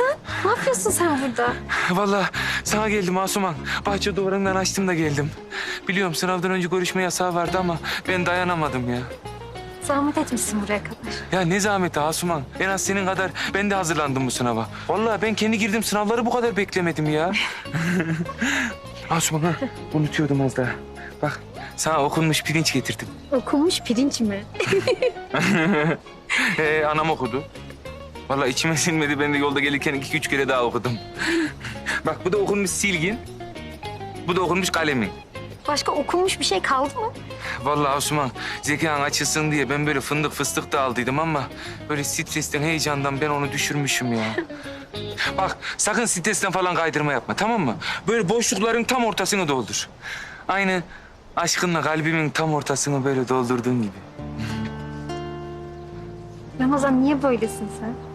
Ramazan? Ne yapıyorsun sen burada? Vallahi sana geldim Asuman. Bahçe duvarından açtım da geldim. Biliyorum sınavdan önce görüşme yasağı vardı ama ben dayanamadım ya. Zahmet etmişsin buraya kadar. Ya ne zahmeti Asuman. En az senin kadar ben de hazırlandım bu sınava. Vallahi ben kendi girdim sınavları bu kadar beklemedim ya. Asuman ha unutuyordum az daha. Bak sana okunmuş pirinç getirdim. Okunmuş pirinç mi? Ee, anam okudu. Vallahi içime sinmedi. Ben de yolda gelirken iki üç kere daha okudum. Bak bu da okunmuş silgin. Bu da okunmuş kalemin. Başka okunmuş bir şey kaldı mı? Vallahi Osman zekan açılsın diye ben böyle fındık fıstık da aldıydım ama böyle stresten heyecandan ben onu düşürmüşüm ya. Bak sakın stresten falan kaydırma yapma tamam mı? Böyle boşlukların tam ortasını doldur. Aynı aşkınla kalbimin tam ortasını böyle doldurduğun gibi. Ramazan niye böylesin sen?